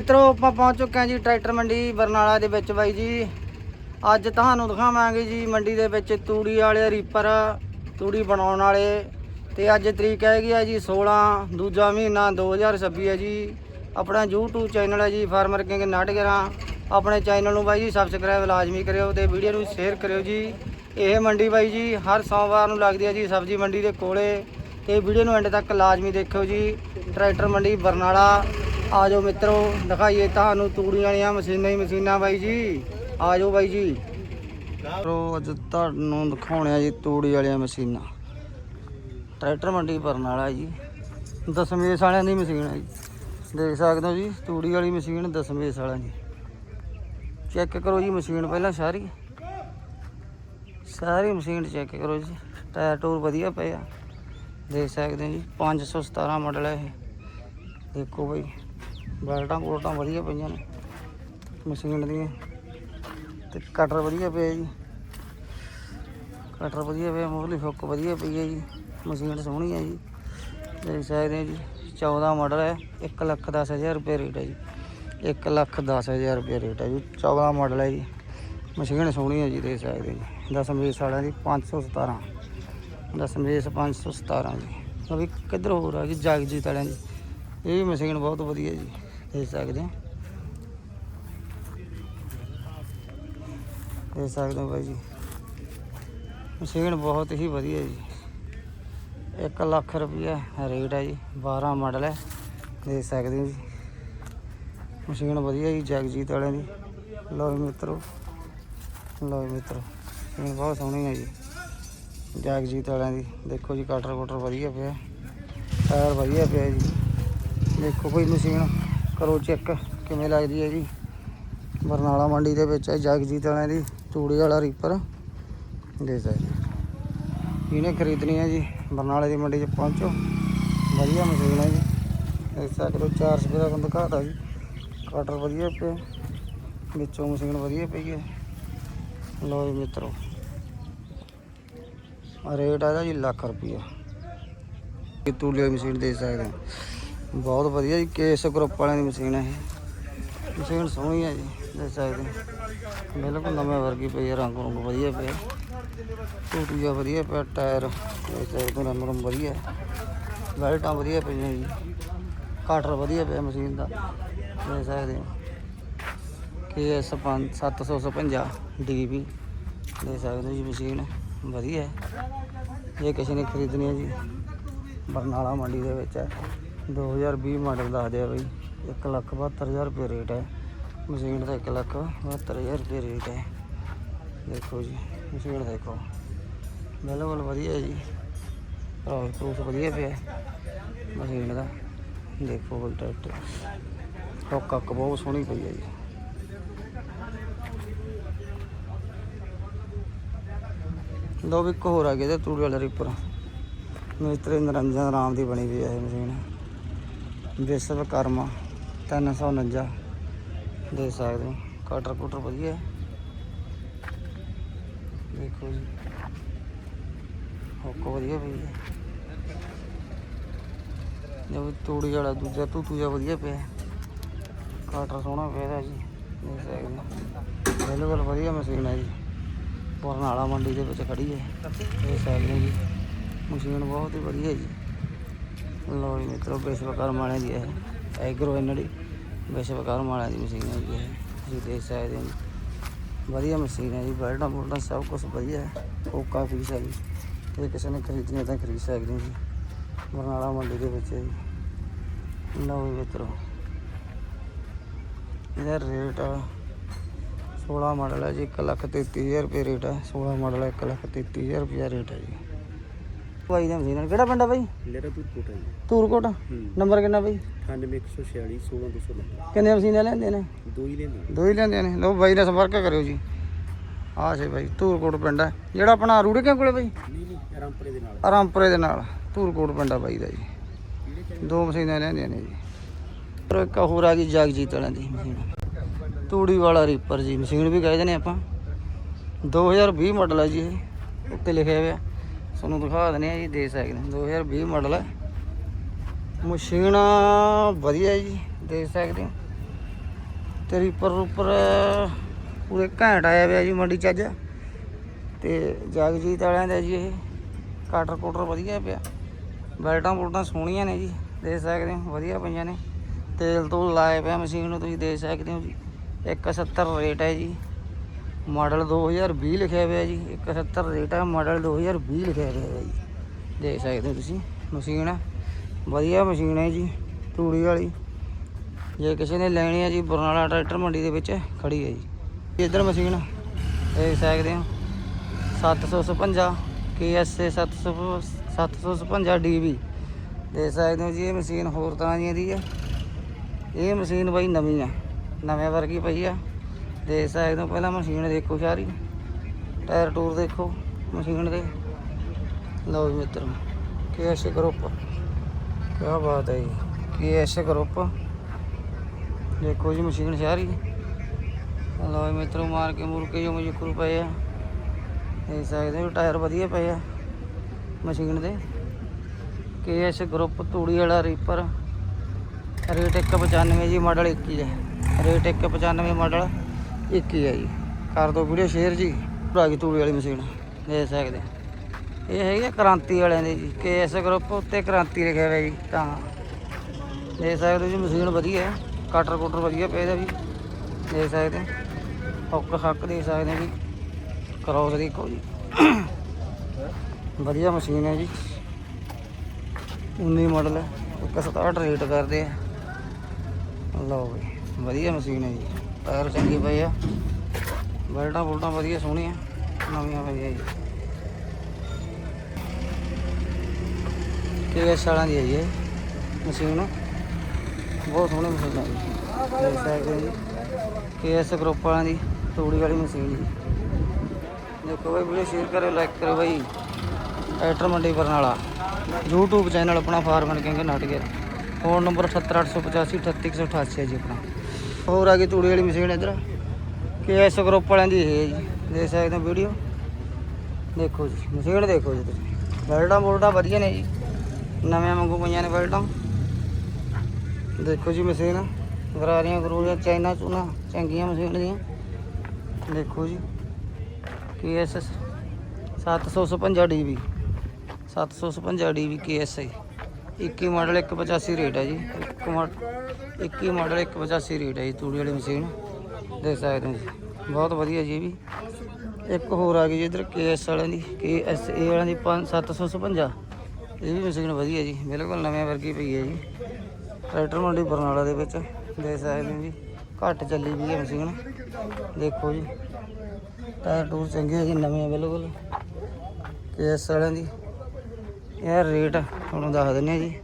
ਮਿੱਤਰੋ, ਆਪਾਂ ਪਹੁੰਚ ਚੁੱਕੇ ਹਾਂ ਜੀ ਟਰੈਕਟਰ ਮੰਡੀ ਬਰਨਾਲਾ ਦੇ ਵਿੱਚ ਬਾਈ ਜੀ। ਅੱਜ ਤੁਹਾਨੂੰ ਦਿਖਾਵਾਂਗੇ ਜੀ ਮੰਡੀ ਦੇ ਵਿੱਚ ਤੂੜੀ ਵਾਲੇ, ਰੀਪਰ ਤੂੜੀ ਬਣਾਉਣ ਵਾਲੇ। ਤੇ ਅੱਜ ਤਰੀਕ ਹੈਗੀ ਆ ਜੀ 16 ਦੂਜਾ ਮਹੀਨਾ 2026 ਹੈ ਜੀ। ਆਪਣਾ YouTube ਚੈਨਲ ਹੈ ਜੀ ਫਾਰਮਰ ਕਿੰਗ ਨਾਟਗਰਾ ਆਪਣੇ ਚੈਨਲ ਨੂੰ ਬਾਈ ਜੀ ਸਬਸਕ੍ਰਾਈਬ ਲਾਜ਼ਮੀ ਕਰਿਓ ਤੇ ਵੀਡੀਓ ਨੂੰ ਸ਼ੇਅਰ ਕਰਿਓ ਜੀ। ਇਹ ਮੰਡੀ ਬਾਈ ਜੀ ਹਰ ਸੋਮਵਾਰ ਨੂੰ ਲੱਗਦੀ ਹੈ ਜੀ ਸਬਜ਼ੀ ਮੰਡੀ ਦੇ ਕੋਲੇ। ਤੇ ਵੀਡੀਓ ਨੂੰ ਐਂਡ ਤੱਕ ਲਾਜ਼ਮੀ ਦੇਖਿਓ ਜੀ। ਟਰੈਕਟਰ ਮੰਡੀ ਬਰਨਾਲਾ। ਆ ਜਾਓ ਮਿੱਤਰੋ, ਦਿਖਾਈਏ ਤੁਹਾਨੂੰ ਤੂੜੀ ਵਾਲੀਆਂ ਮਸ਼ੀਨਾਂ ਹੀ ਮਸ਼ੀਨਾਂ ਬਾਈ ਜੀ। ਆ ਜਾਓ ਬਾਈ ਜੀ। ਮਿੱਤਰੋ, ਅੱਜ ਤੁਹਾਨੂੰ ਦਿਖਾਉਣੇ ਆ ਜੀ ਤੂੜੀ ਵਾਲੀਆਂ ਮਸ਼ੀਨਾਂ। ਟਰੈਕਟਰ ਮੰਡੀ ਬਰਨਾਲਾ ਜੀ। ਦਸਮੇਸ਼ ਵਾਲਿਆਂ ਦੀ ਮਸ਼ੀਨ ਹੈ ਜੀ। ਦੇਖ ਸਕਦੇ ਹੋ ਜੀ, ਤੂੜੀ ਵਾਲੀ ਮਸ਼ੀਨ, ਦਸਮੇਸ਼ ਵਾਲਿਆਂ ਦੀ। ਚੈੱਕ ਕਰੋ ਜੀ ਮਸ਼ੀਨ ਪਹਿਲਾਂ ਸਾਰੀ। ਸਾਰੀ ਮਸ਼ੀਨ ਚੈੱਕ ਕਰੋ ਜੀ। ਟਾਇਰ ਟੂਰ ਵਧੀਆ ਪਏ ਆ। ਦੇਖ ਸਕਦੇ ਹੋ ਜੀ 517 ਮਾਡਲ ਹੈ ਇਹ। ਦੇਖੋ ਬਈ। ਬੈਲਟਾਂ ਬੋਲਟਾਂ ਵਧੀਆ ਪਈਆਂ ਨੇ, ਮਸ਼ੀਨ ਦੀਆਂ, ਤੇ ਕਟਰ ਵਧੀਆ ਪਿਆ ਜੀ। ਕਟਰ ਵਧੀਆ ਪਿਆ ਮੋਹਲੀ ਫੁੱਕ ਵਧੀਆ ਪਈ ਹੈ ਜੀ, ਮਸ਼ੀਨ ਸੋਹਣੀ ਹੈ ਜੀ। ਦੇਖ ਸਕਦੇ ਹੋ ਜੀ 14 ਮਾਡਲ ਹੈ 1 ਲੱਖ 10 ਹਜ਼ਾਰ ਰੁਪਏ ਰੇਟ ਹੈ ਜੀ। 1 ਲੱਖ 10 ਹਜ਼ਾਰ ਰੁਪਏ ਰੇਟ ਹੈ ਜੀ 14 ਮਾਡਲ ਹੈ ਜੀ, ਮਸ਼ੀਨ ਸੋਹਣੀ ਹੈ ਜੀ, ਦੇਖ ਸਕਦੇ ਹੋ ਜੀ। ਦਸਮੇਸ਼ ਵਾਲਿਆਂ ਦੀ 517 ਦਸਮੇਸ਼ 517 ਜੀ। ਉਹ ਵੀ ਕਿੱਧਰ ਹੋਰ ਆ ਗਈ, ਜਗਜੀਤ ਵਾਲਿਆਂ ਦੀ, ਇਹ ਵੀ ਮਸ਼ੀਨ ਬਹੁਤ ਵਧੀਆ ਜੀ। ਦੇਖ ਸਕਦੇ ਹੋ। ਦੇਖ ਸਕਦੇ ਹੋ ਬਾਈ ਜੀ। ਮਸ਼ੀਨ ਬਹੁਤ ਹੀ ਵਧੀਆ ਜੀ। 1 ਲੱਖ ਰੁਪਈਆ ਰੇਟ ਹੈ ਜੀ 12 ਮਾਡਲ ਹੈ। ਦੇਖ ਸਕਦੇ ਹੋ ਜੀ। ਮਸ਼ੀਨ ਵਧੀਆ ਜੀ, ਜਗਜੀਤ ਵਾਲਿਆਂ ਦੀ। ਲੋ ਜੀ ਮਿੱਤਰੋ। ਲਓ ਮਿੱਤਰੋ, ਮਸ਼ੀਨ ਬਹੁਤ ਸੋਹਣੀ ਹੈ ਜੀ। ਜਗਜੀਤ ਵਾਲਿਆਂ ਦੀ। ਦੇਖੋ ਜੀ, ਕਟਰ ਕੁਟਰ ਵਧੀਆ ਪਿਆ। ਟਾਇਰ ਵਧੀਆ ਪਿਆ ਜੀ। ਦੇਖੋ ਕੋਈ ਮਸ਼ੀਨ। ਕਰੋ ਚੈੱਕ ਕਿਵੇਂ ਲੱਗਦੀ ਹੈ ਜੀ। ਬਰਨਾਲਾ ਮੰਡੀ ਦੇ ਵਿੱਚ ਹੈ, ਜਗਜੀਤ ਵਾਲਿਆਂ ਦੀ ਚੂੜੀ ਵਾਲਾ ਰੀਪਰ ਦੇ ਸਕਦੇ ਇਹਨੇ ਖਰੀਦਣੀ ਹੈ ਜੀ, ਬਰਨਾਲੇ ਦੀ ਮੰਡੀ 'ਚ ਪਹੁੰਚੋ। ਵਧੀਆ ਮਸ਼ੀਨ ਹੈ ਜੀ। ਦੇਖ ਸਕਦੇ ਹੋ, ਚਾਰ ਸਪੇਰਾ ਤੁਹਾਨੂੰ ਦਿਖਾਤਾ ਜੀ। ਕਟਰ ਵਧੀਆ ਪਿਆ। ਵਿੱਚੋਂ ਮਸ਼ੀਨ ਵਧੀਆ ਪਈ ਹੈ। ਲਓ ਜੀ ਮਿੱਤਰੋ। ਰੇਟ ਇਹਦਾ ਜੀ ਲੱਖ ਰੁਪਈਆ। ਇਹ ਤੂੜੀ ਵਾਲੀ ਮਸ਼ੀਨ ਦੇ ਸਕਦੇ ਬਹੁਤ ਵਧੀਆ ਜੀ, ਕੇਸ ਗਰੁੱਪ ਵਾਲਿਆਂ ਦੀ ਮਸ਼ੀਨ ਹੈ ਇਹ। ਮਸ਼ੀਨ ਸੋਹਣੀ ਹੈ ਜੀ, ਦੇਖ ਸਕਦੇ ਬਿਲਕੁਲ ਨਵੇਂ ਵਰਗੀ ਪਈ ਹੈ ਰੰਗ ਰੰਗ ਵਧੀਆ ਪਿਆ। ਟੂਟੀਆ ਵਧੀਆ ਪਿਆ, ਟਾਇਰ ਦੇਖ ਸਕਦੇ ਹੋ, ਰੰਗ ਰੰਗ ਵਧੀਆ। ਬੈਲਟਾਂ ਵਧੀਆ ਪਈਆਂ ਜੀ। ਕਾਟਰ ਵਧੀਆ ਪਿਆ ਮਸ਼ੀਨ ਦਾ, ਦੇਖ ਸਕਦੇ ਹੋ। ਕੇਐਸ 755 ਡੀਬੀ, ਦੇਖ ਸਕਦੇ ਹੋ ਜੀ ਮਸ਼ੀਨ ਵਧੀਆ। ਹੈ ਜੇ ਕਿਸੇ ਨੇ ਖਰੀਦਣੀ ਹੈ ਜੀ, ਬਰਨਾਲਾ ਮੰਡੀ ਦੇ ਵਿੱਚ ਹੈ 2020 ਮਾਡਲ ਦੱਸਦੇ ਆ ਬਈ। 172000 ਰੁਪਏ ਰੇਟ ਹੈ। ਮਸ਼ੀਨ ਦਾ 172000 ਰੁਪਏ ਰੇਟ ਹੈ। ਦੇਖੋ ਜੀ, ਮਸ਼ੀਨ ਦੇਖੋ। ਬਿਲਕੁਲ ਵਧੀਆ ਜੀ। ਪ੍ਰੋਫ ਪ੍ਰੂਫ ਵਧੀਆ ਪਿਆ ਮਸ਼ੀਨ ਦਾ। ਦੇਖੋ ਬਈ ਟਰੈਕਟਰ ਹੁੱਕ ਬਹੁਤ ਸੋਹਣੀ ਪਈ ਹੈ ਜੀ। ਲੋ ਵੀ ਇੱਕ ਹੋਰ ਆ ਗਿਆ ਤੇ ਤੂੜੀ ਵਾਲਾ ਰੀਪਰ ਮਿਸਤਰੀ ਨਰੰਜਨ ਰਾਮ ਦੀ ਬਣੀ ਹੋਈ ਹੈ ਇਹ ਮਸ਼ੀਨ। ਵਿਸ਼ਵ ਕਰਮਾ 349 ਦੇ ਸਕਦੇ ਹੋ। ਕਟਰ ਕੁਟਰ ਵਧੀਆ ਦੇਖੋ ਜੀ। ਹੁੱਕ ਵਧੀਆ ਪਈ ਹੈ। ਜੋ, ਤੂੜੀ ਵਾਲਾ ਦੂਜਾ ਤੂਤੂ ਜਿਹਾ ਵਧੀਆ ਪਿਆ ਕਟਰ ਸੋਹਣਾ ਪਿਆ ਜੀ, ਦੇਖ ਸਕਦੇ ਹੋ। ਬਿਲਕੁਲ ਵਧੀਆ ਮਸ਼ੀਨ ਹੈ ਜੀ। ਬਰਨਾਲਾ ਮੰਡੀ ਦੇ ਵਿੱਚ ਖੜੀ ਹੈ। ਇਹ ਸਕਦੇ ਹੋ ਜੀ। ਮਸ਼ੀਨ ਬਹੁਤ ਹੀ ਵਧੀਆ ਜੀ। ਲੋ ਜੀ ਮਿੱਤਰੋ ਵਿਸ਼ਵਕਰਮ ਵਾਲਿਆਂ ਦੀ ਹੈ। ਐਗਰੋ ਇਹਨਾਂ ਦੀ ਵਿਸ਼ਵਕਰਮ ਦੀ ਮਸ਼ੀਨ ਹੈ ਤੁਸੀਂ ਦੇਖ ਸਕਦੇ ਹੋ ਵਧੀਆ ਮਸ਼ੀਨ ਹੈ ਜੀ। ਬੈਲਟਾਂ ਬੁਲਟਾਂ ਸਭ ਕੁਝ ਵਧੀਆ ਹੈ। ਓਕਾ ਫੀਸ ਹੈ ਤੇ ਕਿਸੇ ਨੇ ਖਰੀਦਣੀ ਤਾਂ ਖਰੀਦ ਸਕਦੇ ਹੋ ਜੀ। ਬਰਨਾਲਾ ਮੰਡੀ ਦੇ ਵਿੱਚ ਹੈ ਜੀ। ਲਓ ਜੀ ਮਿੱਤਰੋ। ਇਹਦਾ ਰੇਟ 16 ਮਾਡਲ ਹੈ ਜੀ। 1 ਲੱਖ 33000 ਰੁਪਏ ਰੇਟ ਹੈ 16 ਮਾਡਲ ਹੈ 1 ਲੱਖ 33000 ਰੁਪਏ ਰੇਟ ਹੈ ਜੀ। ਭਾਈ ਦਾ ਮਸ਼ੀਨ ਕਿਹੜਾ ਪਿੰਡ ਆ ਬਾਈ? ਮੇਰਾ ਤੂੰ ਕੋਟਾ ਜੀ। ਧੂਰਕੋਟ ਨੰਬਰ ਕਿੰਨਾ ਬਾਈ? 9146 16290 ਕਿੰਨੇ ਮਸ਼ੀਨਾਂ ਲੈਂਦੇ ਨੇ? ਦੋ ਹੀ ਲੈਂਦੇ ਦੋ ਹੀ ਲੈਂਦੇ ਨੇ। ਲਓ ਬਾਈ ਨਾਲ ਸੰਪਰਕ ਕਰਿਓ ਜੀ। ਆਹ ਸੇ ਬਾਈ ਧੂਰਕੋਟ ਪਿੰਡ ਹੈ ਜਿਹੜਾ ਆਪਣਾ ਰੂੜੇ ਕਿਉਂ ਕੋਲੇ ਬਾਈ? ਨਹੀਂ ਨਹੀਂ ਰਾਮਪੁਰੇ ਦੇ ਨਾਲ। ਆਰਾਮਪੁਰੇ ਦੇ ਨਾਲ। ਧੂਰਕੋਟ ਪਿੰਡ ਆ ਬਾਈ ਦਾ ਜੀ। ਦੋ ਮਸ਼ੀਨਾਂ ਲੈਂਦੀਆਂ ਨੇ ਜੀ। ਪਰ ਇੱਕ ਹੋਰ ਆ ਗਈ ਜਗਜੀਤ ਵਾਲਿਆਂ ਦੀ ਮਸ਼ੀਨ। ਤੂੜੀ ਵਾਲਾ ਰੀਪਰ ਜੀ। ਮਸ਼ੀਨ ਵੀ ਕਹਿੰਦੇ ਨੇ ਆਪਾਂ। 2020 ਮਾਡਲ ਹੈ ਜੀ ਇਹ। ਉੱਤੇ ਲਿਖਿਆ ਹੋਇਆ। ਤੁਹਾਨੂੰ ਦਿਖਾ ਦਿੰਦੇ ਆ ਜੀ, ਦੇ ਸਕਦੇ ਹੋ। 2020 ਮਾਡਲ ਹੈ। ਮਸ਼ੀਨ ਵਧੀਆ ਜੀ, ਦੇ ਸਕਦੇ ਹੋ। ਤੇ ਰੀਪਰ ਉੱਪਰ ਪੂਰੇ ਘੈਂਟ ਆਇਆ ਪਿਆ ਜੀ ਮੰਡੀ ਚ ਅੱਜ। ਤੇ ਜਗਜੀਤ ਵਾਲਿਆਂ ਦਾ ਜੀ ਇਹ ਕਾਟਰ ਕੋਟਰ ਵਧੀਆ ਪਿਆ। ਬੈਲਟਾਂ ਬੁਲਟਾਂ ਸੋਹਣੀਆਂ ਨੇ ਜੀ, ਦੇ ਸਕਦੇ ਹੋ। ਵਧੀਆ ਪਈਆਂ ਨੇ। ਤੇਲ ਤੋਂ ਲਾਇਆ ਪਿਆ ਮਸ਼ੀਨ ਨੂੰ, ਤੁਸੀਂ ਦੇ ਸਕਦੇ ਹੋ ਜੀ। 170 ਰੇਟ ਹੈ ਜੀ। ਮਾਡਲ 2020 ਲਿਖਿਆ ਹੋਇਆ ਜੀ 170 ਰੇਟ ਹੈ ਮਾਡਲ 2020 ਲਿਖਿਆ ਹੋਇਆ ਹੈ ਜੀ। ਦੇਖ ਸਕਦੇ ਹੋ ਤੁਸੀਂ, ਮਸ਼ੀਨ ਹੈ ਵਧੀਆ ਮਸ਼ੀਨ ਹੈ ਜੀ, ਤੂੜੀ ਵਾਲੀ। ਜੇ ਕਿਸੇ ਨੇ ਲੈਣੀ ਹੈ ਜੀ, ਬਰਨਾਲਾ ਟਰੈਕਟਰ ਮੰਡੀ ਦੇ ਵਿੱਚ ਖੜੀ ਹੈ ਜੀ। ਇੱਧਰ ਮਸ਼ੀਨ, ਦੇਖ ਸਕਦੇ ਹੋ 755 KSA 700 755 DB ਦੇਖ ਸਕਦੇ ਹੋ ਜੀ, ਇਹ ਮਸ਼ੀਨ ਹੋਰ ਤਰ੍ਹਾਂ ਦੀਆਂ ਦੀ ਹੈ ਇਹ ਮਸ਼ੀਨ ਬਾਈ ਨਵੀਂ ਆ, ਨਵੇਂ ਵਰਗੀ ਪਈ ਆ। ਦੇਖ ਸਕਦੇ ਹੋ, ਪਹਿਲਾਂ ਮਸ਼ੀਨ ਦੇਖੋ ਸਾਰੀ। ਟਾਇਰ ਟੂਰ ਦੇਖੋ, ਮਸ਼ੀਨ ਦੇ। ਲਓ ਜੀ ਮਿੱਤਰ, ਕੇਐਸ ਗਰੁੱਪ। ਕੀ ਬਾਤ ਹੈ ਜੀ ਕੇ ਕੇਐਸ ਗਰੁੱਪ। ਦੇਖੋ ਜੀ ਮਸ਼ੀਨ ਸਾਰੀ। ਲਓ ਜੀ ਮਿੱਤਰੋ ਮਾਰ ਕੇ ਮੁਰ ਕੇ ਜੋ ਮਜਕਰੂ ਪਏ ਆ। ਦੇਖ ਸਕਦੇ ਹੋ, ਟਾਇਰ ਵਧੀਆ ਪਏ ਆ ਮਸ਼ੀਨ ਦੇ। ਕੇਐਸ ਗਰੁੱਪ, ਤੂੜੀ ਵਾਲਾ ਰੀਪਰ। ਰੇਟ 195 ਜੀ, ਮਾਡਲ 21 ਹੈ ਰੇਟ 195 ਮਾਡਲ 21 ਹੈ ਜੀ। ਕਰ ਦਿਓ ਵੀਡੀਓ ਸ਼ੇਅਰ ਜੀ। ਭਰਾ ਗਈ ਤੂੜੀ ਵਾਲੀ ਮਸ਼ੀਨ। ਦੇ ਸਕਦੇ ਇਹ ਹੈਗੀ ਆ ਕ੍ਰਾਂਤੀ ਵਾਲਿਆਂ ਦੀ ਜੀ। ਕੇਐਸ ਗਰੁੱਪ ਉੱਤੇ ਕ੍ਰਾਂਤੀ ਲਿਖਿਆ ਹੋਇਆ ਜੀ, ਤਾਂ। ਦੇ ਸਕਦੇ ਜੀ, ਮਸ਼ੀਨ ਵਧੀਆ ਹੈ ਕਟਰ ਕੁਟਰ ਵਧੀਆ ਪਿਆ ਇਹਦਾ ਵੀ ਦੇਖ ਸਕਦੇ ਹੁੱਕ ਹੱਕ ਦੇਖ ਸਕਦੇ ਹੋ ਜੀ। ਕਰੋਸ ਦੀ ਕੋਈ ਵਧੀਆ ਮਸ਼ੀਨ ਹੈ ਜੀ। 19 ਮਾਡਲ ਹੈ 167 ਰੇਟ ਕਰਦੇ ਆ। ਲਓ ਵੀ ਵਧੀਆ ਮਸ਼ੀਨ ਹੈ ਜੀ। ਟਾਇਰ ਚੰਗੇ ਪਏ ਆ। ਬੈਲਟਾਂ ਬੁਲਟਾਂ ਵਧੀਆ ਸੋਹਣੀਆਂ, ਨਵੀਆਂ ਪਈਆਂ ਜੀ। ਕੇਐਸ ਵਾਲਾਂ ਦੀ ਹੈ ਜੀ ਇਹ ਮਸ਼ੀਨ। ਬਹੁਤ ਸੋਹਣੀ ਮਸ਼ੀਨ ਹੈ ਜੀ। ਦੇਖ ਸਕਦੇ ਜੀ। ਕੇਐਸ ਗਰੁੱਪ ਵਾਲਿਆਂ ਦੀ ਤੂੜੀ ਵਾਲੀ ਮਸ਼ੀਨ ਜੀ। ਦੇਖੋ ਬਾਈ, ਵੀਡੀਓ ਸ਼ੇਅਰ ਕਰਿਓ ਲਾਈਕ ਕਰੋ ਬਾਈ। ਐਟਰ ਮੰਡੀ ਬਰਨਾਲਾ। YouTube ਚੈਨਲ ਆਪਣਾ ਫਾਰਮਰ ਕਿੰਗ ਨਟ ਫੋਨ ਨੰਬਰ 78885 38188 ਹੈ ਜੀ ਆਪਣਾ। ਹੋਰ ਆ ਗਈ ਤੂੜੀ ਵਾਲੀ ਮਸ਼ੀਨ ਇੱਧਰ। ਕੇਐਸ ਗਰੁੱਪ ਵਾਲਿਆਂ ਦੀ ਇਹ ਜੀ। ਦੇਖ ਸਕਦੇ ਹੋ ਵੀਡੀਓ। ਦੇਖੋ ਜੀ, ਮਸ਼ੀਨ ਦੇਖੋ ਜੀ ਤੁਸੀਂ। ਬੈਲਟਾਂ ਬੋਲਟਾਂ ਵਧੀਆ ਨੇ ਜੀ। ਨਵੇਂ ਵਾਂਗੂ ਪਈਆਂ ਨੇ ਬੈਲਟਾਂ। ਦੇਖੋ ਜੀ ਮਸ਼ੀਨ। ਗਰਾਰੀਆਂ ਗਰੂਰੀਆਂ ਚਾਈਨਾ ਚੂਨਾ, ਚੰਗੀਆਂ ਮਸ਼ੀਨ ਦੀਆਂ। ਦੇਖੋ ਜੀ। KS 755 DB 755 DB KSI 21 model 185 rate ਹੈ ਜੀ। ਇੱਕ ਮਾਡਲ 21 ਮਾਡਲ 185 ਰੇਟ ਹੈ ਜੀ, ਤੂੜੀ ਵਾਲੀ ਮਸ਼ੀਨ। ਦੇਖ ਸਕਦੇ ਹੋ ਜੀ। ਬਹੁਤ ਵਧੀਆ ਜੀ ਇਹ ਵੀ। ਇੱਕ ਹੋਰ ਆ ਗਈ ਜੀ ਇਧਰ, ਕੇਐਸ ਵਾਲਿਆਂ ਦੀ ਕੇਐਸਏ ਵਾਲਿਆਂ ਦੀ 5 755 ਇਹ ਵੀ ਮਸ਼ੀਨ ਵਧੀਆ ਜੀ, ਬਿਲਕੁਲ ਨਵੇਂ ਵਰਗੀ ਪਈ ਹੈ ਜੀ। ਟਰੈਕਟਰ ਮੰਡੀ ਬਰਨਾਲਾ ਦੇ ਵਿੱਚ, ਦੇਖ ਸਕਦੇ ਹੋ ਜੀ। ਘੱਟ ਚੱਲੀ ਵੀ ਹੈ ਮਸ਼ੀਨ। ਦੇਖੋ ਜੀ। ਟਾਇਰ ਟੂਰ ਚੰਗੇ ਆ ਜੀ, ਨਵੇਂ ਆ ਬਿਲਕੁਲ। ਕੇਐਸ ਵਾਲਿਆਂ ਦੀ। ਇਹ ਰੇਟ ਤੁਹਾਨੂੰ ਦੱਸ ਦਿੰਦੇ ਆ ਜੀ।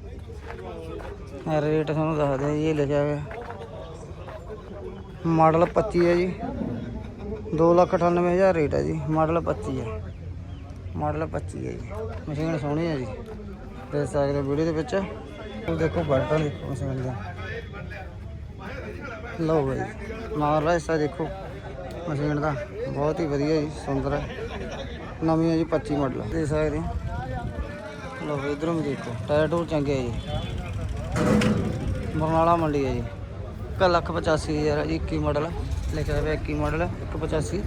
ਰੇਟ ਤੁਹਾਨੂੰ ਦੱਸ ਦਿੰਦੇ ਜੀ, ਇਹ ਲਿਖਿਆ ਹੋਇਆ ਮਾਡਲ 25 ਹੈ ਜੀ। 298000 ਰੇਟ ਹੈ ਜੀ। ਮਾਡਲ 25 ਹੈ ਮਾਡਲ 25 ਹੈ ਜੀ। ਮਸ਼ੀਨ ਸੋਹਣੀ ਹੈ ਜੀ। ਦੇਖ ਸਕਦੇ ਹੋ ਵੀਡੀਓ ਦੇ ਵਿੱਚ। ਉਹ ਦੇਖੋ ਬਟਨ ਦੇਖੋ ਮਸ਼ੀਨ ਦਾ। ਲਓ ਬਾਈ ਮਾਰਲਾ ਹਿੱਸਾ ਦੇਖੋ। ਮਸ਼ੀਨ ਦਾ। ਬਹੁਤ ਹੀ ਵਧੀਆ ਜੀ, ਸੁੰਦਰ ਹੈ ਨਵੀਂ ਹੈ ਜੀ 25 ਮਾਡਲ। ਦੇਖ ਸਕਦੇ ਲਓ ਵੀ ਇਧਰੋਂ ਵੀ ਦੇਖੋ। ਟਾਇਰ ਟੂਰ ਚੰਗੇ ਹੈ ਜੀ। ਬਰਨਾਲਾ ਮੰਡੀ ਹੈ ਜੀ। ਇੱਕ ਲੱਖ ਪਚਾਸੀ ਹਜ਼ਾਰ ਹੈ ਜੀ 21 ਮਾਡਲ। ਲਿਖਿਆ ਹੋਇਆ 21 ਮਾਡਲ 185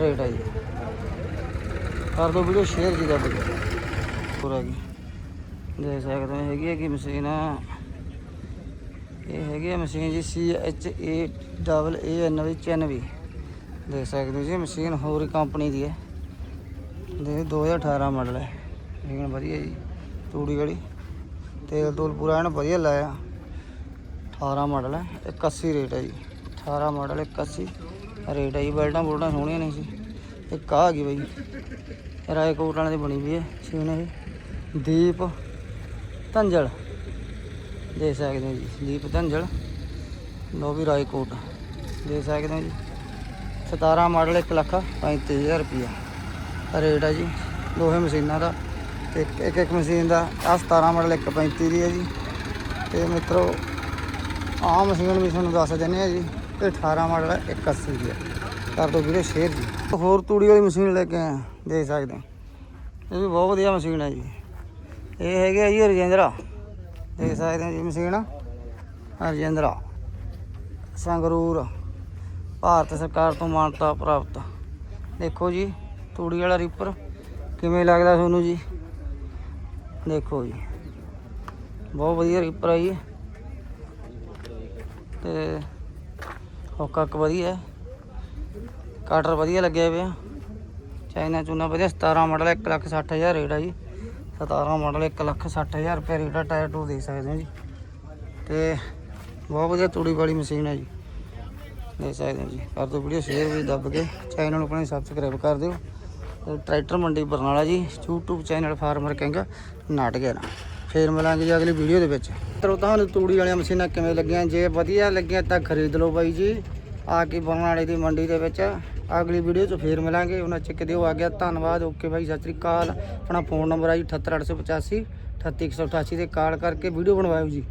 ਰੇਟ ਹੈ ਜੀ। ਕਰ ਦਿਓ ਵੀਡੀਓ ਸ਼ੇਅਰ ਜੀ ਦੱਬ ਕੇ ਪੂਰਾ ਜੀ। ਦੇਖ ਸਕਦੇ ਹੋ, ਹੈਗੀ ਹੈ ਕਿ ਮਸ਼ੀਨ ਇਹ ਹੈਗੀ ਹੈ ਮਸ਼ੀਨ ਜੀ ਸੀ ਐਚ ਏ ਡਬਲ ਏ ਐਨ ਵੀ 94 ਦੇਖ ਸਕਦੇ ਹੋ ਜੀ ਮਸ਼ੀਨ ਹੋਰ ਕੰਪਨੀ ਦੀ ਹੈ। ਦੇ 2018 ਮਾਡਲ ਹੈ। ਮਸ਼ੀਨ ਵਧੀਆ ਜੀ, ਤੂੜੀ ਵਾਲੀ। ਤੇਲ ਤੂਲ ਪੂਰਾ ਐਨ ਵਧੀਆ ਲਾਇਆ। 18 ਮਾਡਲ ਹੈ 81 ਰੇਟ ਹੈ ਜੀ। 18 ਮਾਡਲ 81 ਰੇਟ ਹੈ ਜੀ। ਬੈਲਟਾਂ ਬੁਲਟਾਂ ਸੋਹਣੀਆਂ ਨੇ ਜੀ। ਇੱਕ ਆ ਗਈ ਬਾਈ। ਰਾਏਕੋਟ ਵਾਲਿਆਂ ਦੀ ਬਣੀ ਵੀ ਹੈ ਮਸ਼ੀਨ ਇਹ ਦੀਪ ਧੰਜਲ। ਦੇ ਸਕਦੇ ਹੋ ਜੀ। ਦੀਪ ਧੰਜਲ ਲੋ ਵੀ ਰਾਏਕੋਟ। ਦੇ ਸਕਦੇ ਹੋ ਜੀ। 17 ਮਾਡਲ 1 ਲੱਖ 35000 ਰੁਪਈਆ ਰੇਟ ਹੈ ਜੀ। ਦੋਹੇ ਮਸ਼ੀਨਾਂ ਦਾ ਤੇ ਇੱਕ ਇੱਕ ਇੱਕ ਮਸ਼ੀਨ ਦਾ ਆ 17 ਮਾਡਲ 135 ਦੀ ਹੈ ਜੀ। ਤੇ ਮਿੱਤਰੋ, ਆਹ ਮਸ਼ੀਨ ਵੀ ਤੁਹਾਨੂੰ ਦੱਸ ਦਿੰਦੇ ਆ ਜੀ ਇਹ 18 ਮਾਡਲ ਹੈ 81 ਦੀ ਹੈ। ਕਰ ਦਿਓ ਵੀਰੇ ਸ਼ੇਅਰ ਜੀ। ਹੋਰ ਤੂੜੀ ਵਾਲੀ ਮਸ਼ੀਨ ਲੈ ਕੇ ਆਇਆ, ਦੇਖ ਸਕਦੇ ਇਹ ਵੀ ਬਹੁਤ ਵਧੀਆ ਮਸ਼ੀਨ ਹੈ ਜੀ। ਇਹ ਹੈਗੇ ਆ ਜੀ ਰਜਿੰਦਰਾ। ਦੇਖ ਸਕਦੇ ਹੋ ਜੀ ਮਸ਼ੀਨ। ਰਜਿੰਦਰਾ। ਸੰਗਰੂਰ। ਭਾਰਤ ਸਰਕਾਰ ਤੋਂ ਮਾਨਤਾ ਪ੍ਰਾਪਤ। ਦੇਖੋ ਜੀ, ਤੂੜੀ ਵਾਲਾ ਰੀਪਰ ਕਿਵੇਂ ਲੱਗਦਾ ਤੁਹਾਨੂੰ ਜੀ? ਦੇਖੋ ਜੀ। ਬਹੁਤ ਵਧੀਆ ਰੀਪਰ ਆ ਜੀ। ਤੇ ਹੁੱਕ ਵਧੀਆ ਹੈ। ਕਾਟਰ ਵਧੀਆ ਲੱਗਿਆ ਪਿਆ। ਚਾਈਨਾ ਚੂਨਾ ਵਧੀਆ 17 ਮਾਡਲ 1 ਲੱਖ 60 ਹਜ਼ਾਰ ਰੇਟ ਆ ਜੀ। 17 ਮਾਡਲ 1 ਲੱਖ 60 ਹਜ਼ਾਰ ਰੁਪਏ ਰੇਟ ਆ, ਟਾਇਰ ਟੂ ਦੇਖ ਸਕਦੇ ਹੋ ਜੀ। ਤੇ ਬਹੁਤ ਵਧੀਆ ਤੂੜੀ ਵਾਲੀ ਮਸ਼ੀਨ ਹੈ ਜੀ। ਦੇਖ ਸਕਦੇ ਹੋ ਜੀ। ਕਰ ਦਿਓ ਵੀਡੀਓ ਸ਼ੇਅਰ ਵੀ ਦੱਬ ਕੇ। ਚੈਨਲ ਨੂੰ ਆਪਣੇ ਸਬਸਕ੍ਰਾਈਬ ਕਰ ਦਿਓ। ਟਰੈਕਟਰ ਮੰਡੀ ਬਰਨਾਲਾ ਜੀ, YouTube ਚੈਨਲ ਫਾਰਮਰ ਕਿੰਗ ਨਾਟ ਗਿਆ ਨਾ ਫੇਰ ਮਿਲਾਂਗੇ ਜੀ ਅਗਲੀ ਵੀਡੀਓ ਦੇ ਵਿੱਚ। ਤਰੋ ਤੁਹਾਨੂੰ ਤੂੜੀ ਵਾਲੀਆਂ ਮਸ਼ੀਨਾਂ ਕਿਵੇਂ ਲੱਗੀਆਂ? ਜੇ ਵਧੀਆ ਲੱਗੀਆਂ ਤਾਂ ਖਰੀਦ ਲਓ ਬਾਈ ਜੀ। ਆ ਕੇ ਬਰਨਾਲੇ ਦੀ ਮੰਡੀ ਦੇ ਵਿੱਚ। ਅਗਲੀ ਵੀਡੀਓ 'ਚ ਫੇਰ ਮਿਲਾਂਗੇ। ਉਹਨਾਂ ਚੱਕ ਦਿਓ ਆ ਗਿਆ। ਧੰਨਵਾਦ। ਓਕੇ ਬਾਈ, ਸਤਿ ਸ੍ਰੀ ਅਕਾਲ। ਆਪਣਾ ਫੋਨ ਨੰਬਰ ਆ ਜੀ 78885 38188 ਤੇ ਕਾਲ ਕਰਕੇ ਵੀਡੀਓ ਬਣਵਾਇਓ ਜੀ।